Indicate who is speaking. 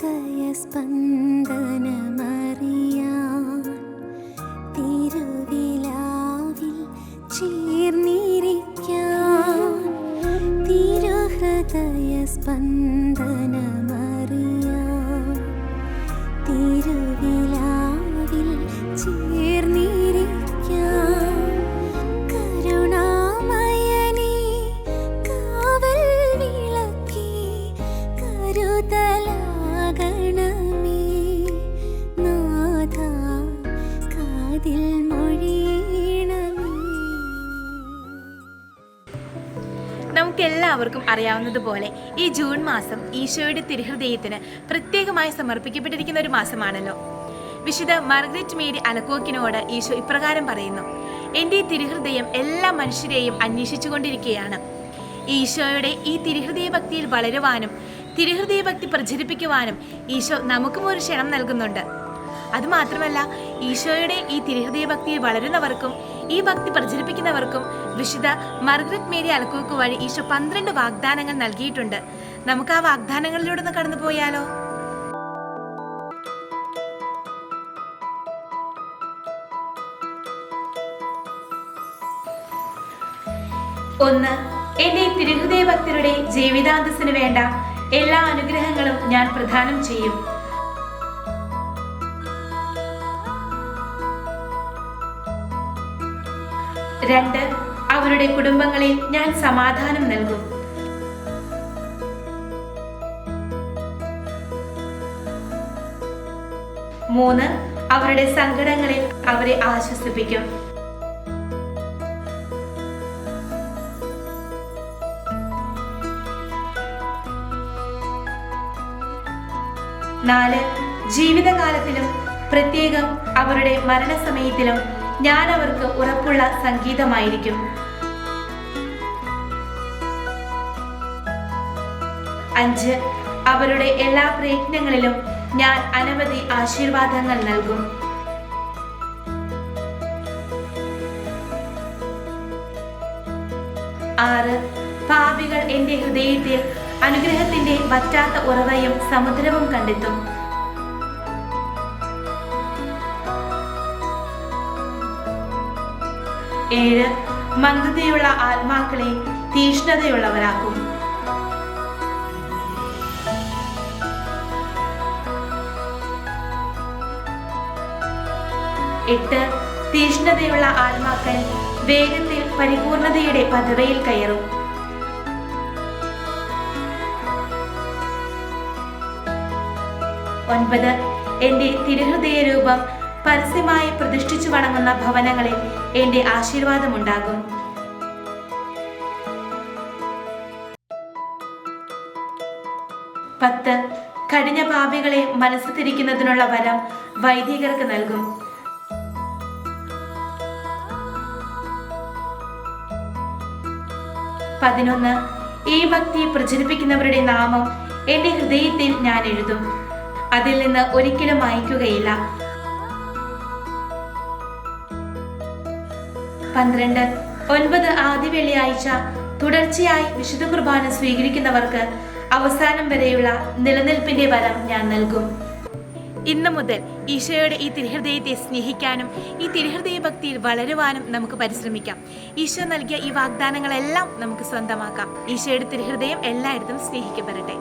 Speaker 1: ഹൃദയ സ്പന്ദനമറിയാൻ തിരുവിലാവിൽ ചേർന്നിരിക്കാൻ തിരുഹൃദയ സ്പന്ദനമറിയാൻ തിരുവിലാവിൽ ചേർന്നിരിക്കാൻ കരുണാമയനേ കാവൽ വിളക്കേ നാഥ കാതിൽ
Speaker 2: നമുക്കെല്ലാവർക്കും അറിയാവുന്നതുപോലെ ഈ ജൂൺ മാസം ഈശോയുടെ തിരുഹൃദയത്തിന് പ്രത്യേകമായി സമർപ്പിക്കപ്പെട്ടിരിക്കുന്ന ഒരു മാസമാണല്ലോ. വിശുദ്ധ മാർഗ്രറ്റ് മേരി അലക്കോക്കിനോട് ഈശോ ഇപ്രകാരം പറയുന്നു എന്റെ തിരുഹൃദയം എല്ലാ മനുഷ്യരെയും അന്വേഷിച്ചുകൊണ്ടിരിക്കുകയാണ്. ഈശോയുടെ ഈ തിരുഹൃദയ ഭക്തിയിൽ വളരുവാനും തിരുഹൃദയ ഭക്തി പ്രചരിപ്പിക്കുവാനും ഈശോ നമുക്കും ഒരു ക്ഷണം നൽകുന്നുണ്ട്. അതുമാത്രമല്ല ഈശോയുടെ ഈ തിരുഹൃദയ ഭക്തിയിൽ വളരുന്നവർക്കും ഈ ഭക്തി പ്രചരിപ്പിക്കുന്നവർക്കും വിശുദ്ധ മാർഗ്രറ്റ് മേരി അലക്കൂക്ക് വഴി ഈശോ പന്ത്രണ്ട് വാഗ്ദാനങ്ങൾ നൽകിയിട്ടുണ്ട്. നമുക്ക് ആ വാഗ്ദാനങ്ങളിലൂടെ ഒന്ന് കടന്നു പോയാലോ? ഒന്ന് എന്റെ തിരുഹൃദയ ഭക്തരുടെ ജീവിതാന്തസ്സിന് വേണ്ട എല്ലാ അനുഗ്രഹങ്ങളും ഞാൻ പ്രദാനം ചെയ്യും. രണ്ട് അവരുടെ കുടുംബങ്ങളിൽ ഞാൻ സമാധാനം നൽകും. മൂന്ന് അവരുടെ സങ്കടങ്ങളിൽ അവരെ ആശ്വസിപ്പിക്കും. നാല് ജീവിതകാലത്തിലും പ്രത്യേകം അവരുടെ മരണസമയത്തിലും ഞാൻ അവർക്ക് ഉറപ്പുള്ള സംഗീതമായിരിക്കും. അഞ്ച് അവരുടെ എല്ലാ പ്രയത്നങ്ങളിലും ഞാൻ അനവധി ആശീർവാദങ്ങൾ നൽകും. ആറ് പാപികൾ എന്റെ ഹൃദയത്തിൽ അനുഗ്രഹത്തിന്റെ വറ്റാത്ത ഉറവയും സമുദ്രവും കണ്ടെത്തും. ഏഴ് മന്ദതയുള്ള ആത്മാക്കളെ തീഷ്ണതയുള്ളവരാക്കും. എട്ട് തീഷ്ണതയുള്ള ആത്മാക്കൾ വേഗത്തിൽ പരിപൂർണതയുടെ പദവിയിൽ കയറും. ഒൻപത്. എന്റെ തിരുഹൃദയ രൂപം പരസ്യമായി പ്രതിഷ്ഠിച്ചു വണങ്ങുന്ന ഭവനങ്ങളിൽ എന്റെ ആശീർവാദമുണ്ടാകും. പത്ത്. കഠിന പാപികളെ മനസ്സ് തിരിക്കുന്നതിനുള്ള വരം വൈദികർക്ക് നൽകും. പതിനൊന്ന്. ഈ ഭക്തി പ്രചരിപ്പിക്കുന്നവരുടെ നാമം എന്റെ ഹൃദയത്തിൽ ഞാൻ എഴുതും. അതിൽ നിന്ന് ഒരിക്കലും അയക്കുകയില്ല പന്ത്രണ്ട്. ഒൻപത് ആദ്യ വെള്ളിയാഴ്ച തുടർച്ചയായി വിശുദ്ധ കുർബാന സ്വീകരിക്കുന്നവർക്ക് അവസാനം വരെയുള്ള നിലനിൽപ്പിന്റെ വരം ഞാൻ നൽകും. ഇന്നു മുതൽ ഈശോയുടെ ഈ തിരുഹൃദയത്തെ സ്നേഹിക്കാനും ഈ തിരുഹൃദയ ഭക്തിയിൽ വളരുവാനും നമുക്ക് പരിശ്രമിക്കാം. ഈശോ നൽകിയ ഈ വാഗ്ദാനങ്ങളെല്ലാം നമുക്ക് സ്വന്തമാക്കാം. ഈശോയുടെ തിരുഹൃദയം എല്ലായിടത്തും സ്നേഹിക്കപ്പെടട്ടെ.